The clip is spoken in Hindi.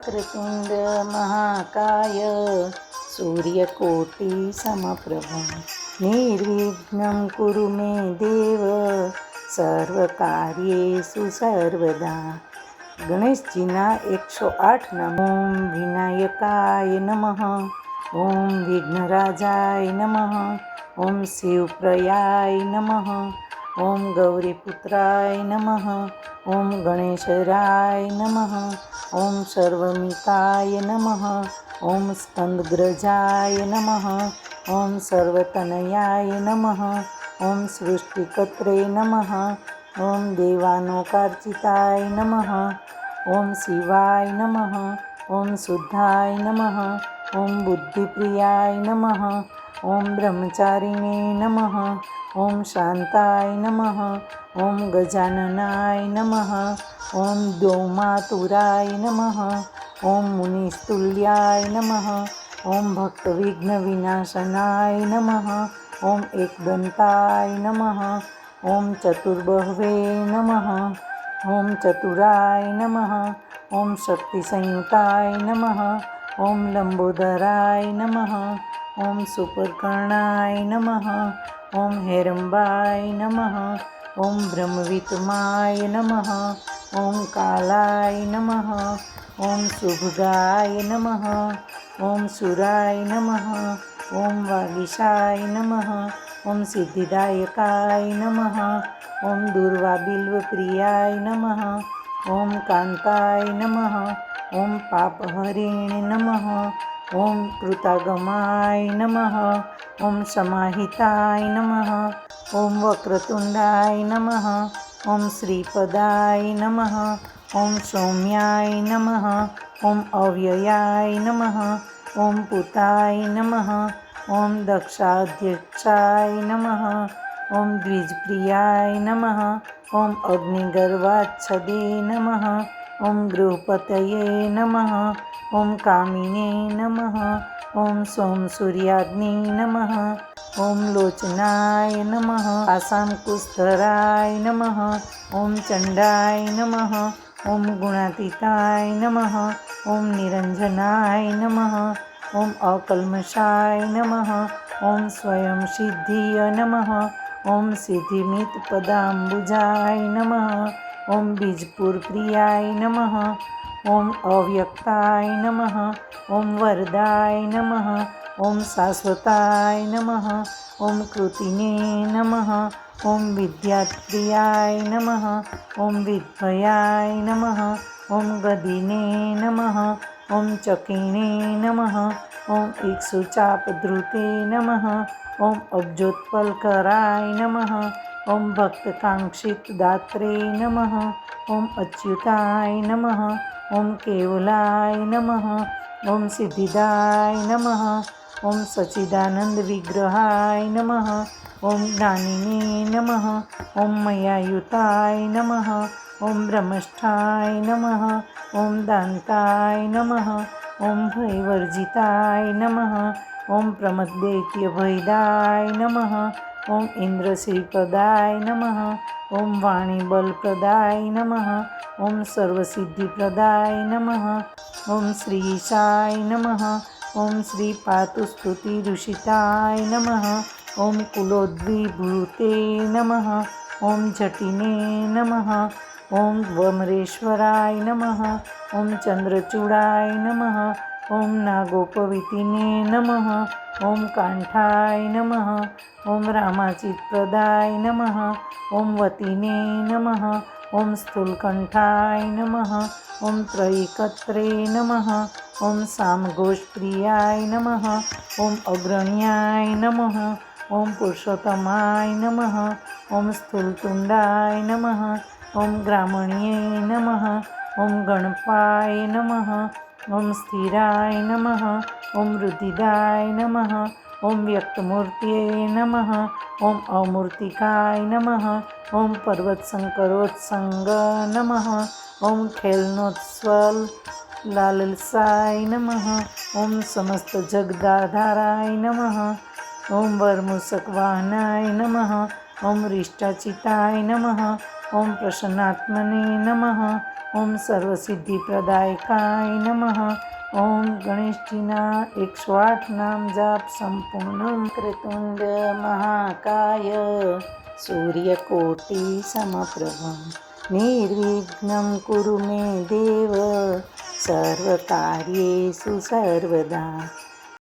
कृतिण्ड महाकाय सूर्यकोटि समप्रभं निर्विघ्नं कुरु मे देव સર્વકાર્યેષુ સર્વદા ગણેશજીના એકસો આઠ નામ ઓમ વિનાયકાય નમઃ ઓમ વિઘ્નરાજાય નમઃ ઓમ શિવપ્રયાય નમઃ ઓમ ગૌરીપુત્રાય નમઃ ઓમ ગણેશરાય નમઃ ॐ सर्वमिताय नमः ॐ स्कन्दग्रजाय नमः ॐ सर्वतनयाय नमः ॐ सृष्टिकत्रे नमः ॐ देवानोकार्चिताय नमः ॐ शिवाय नमः ॐ शुद्धाय नमः ॐ बुद्धिप्रियाय नमः ॐ ब्रह्मचारिणे नमः ॐ शान्ताय नमः ॐ गजाननाय नमः ॐ द्यौमातुराय नमः ॐ मुनिस्तुल्याय नमः ॐ भक्तविघ्नविनाशनाय नमः ॐ एकदन्ताय नमः ॐ चतुर्बहवे नमः ॐ चतुराय नमः ॐ शक्तिसंयुताय नमः ॐ लम्बोदराय नमः ओम सुपकर्णाय नमः ओम हेरंबाय नमः ओम ब्रह्मवितमाय नमः ओम कालाय नमः ओम शुभगाय नमः ओम सुराय नमः ओम वागिशाय नमः ओम सिद्धिदायकाय नमः ओम दुर्वाबिल्वप्रियाय नमः ओम कांताय नमः ओम पापहरिणे नमः ॐ कृतागमाय नमः ॐ समाहिताय नमः ॐ वक्रतुण्डाय नमः ॐ श्रीपदाय नमः ॐ सौम्याय नमः ॐ अव्ययाय नमः ॐ पुताय नमः ॐ दक्षाध्यक्षाय नमः ॐ द्विजप्रियाय नमः ॐ अग्निगर्वाच्छदे नमः ॐ गृहपतये नमः ॐ कामिने नमः ॐ सोम सूर्याग्नि नमः ॐ लोचनाय नमः आसां कुस्तराय नमः ॐ चण्डाय नमः ॐ गुणातीताय नमः ॐ निरञ्जनाय नमः ॐ अकल्मषाय नमः ॐ स्वयं सिद्धिय नमः ॐ सिद्धिमितपदाम्बुजाय नमः ॐ बीजपुरप्रियाय नमः ओम अव्यक्ताय नमः ओम वरदाय नमः ओम शाश्वताय नमः ओम कृतिने नमः ओम विद्याप्रियाय नमः ओम विद्वयाय नमः ओम गदिने नमः ओम चकिने नमः ओम इक्षुचापद्रुते नमः ओम अब्जोत्पलकराय नमः ओम भक्तकांक्षित ओम अच्युताय नमः, ओम केवलाय नमः, ओम सिद्धिदाय नमः, ओम सचिदानंद विग्रहाय नमः, ओम ज्ञानिने नमः, ओम मयायुताय नमः, ओम ब्रह्मष्ठाय नमः, ओम दान्ताय नमः, ओम भयवर्जिताय नमः, ओम प्रमदैत्य भयदाय नमः ઓમ ઇન્દ્રશ્રીપદાય નમઃ ઓમ વાણીબલપ્રદાય નમઃ ઓમ સર્વસિદ્ધિપ્રદાય નમઃ ઓમ શ્રીશાય નમઃ ઓમ શ્રી પાતુસ્તુતિ ઋષિતાય નમઃ ઓમ કુલોદ્વિભૂતે નમઃ ઓમ જટિને નમઃ ઓમ વમરેશ્વરાય નમઃ ઓમ ચંદ્રચૂડાય નમઃ ॐ नागोपवितिने नमः ॐ काण्ठाय नमः ॐ रामाचित्प्रदाय नमः ॐ वतिने नमः ॐ स्थूलकण्ठाय नमः ॐ नम नमः ॐ सामघोषप्रियाय नमः ॐ अग्रण्याय नमः ॐ पुरुषोत्तमाय नमः ॐ स्थूलतुण्डाय नमः ॐ ग्रामण्ये नमः ॐ गणपाय नमः ओम स्थिराय नम, ओम रुदिदाय नम, ओम व्यक्तमूर्त नम, ओम अमूर्तिकाय नम, ओम पर्वतसंकरोत्संग नम, ओम खेलनोत्सल लालसाय नम, ओम समस्त जगदाधाराय नम, ओम वर्मुसकवाहनाय नम, ओम रिष्टाचिताय नम, ओम प्रसन्नात्मने नमः ઓમ સર્વસિદ્ધિપ્રદાયકાય નમઃ ઓમ ગણેશજીના એકસો આઠ નામ જાપ સંપૂર્ણ કૃતુંડ મહાકાય સૂર્યકોટિ સમપ્રભ નિર્વિઘ્ન કુરુ મે દેવ સર્વકાર્યેષુ સર્વદા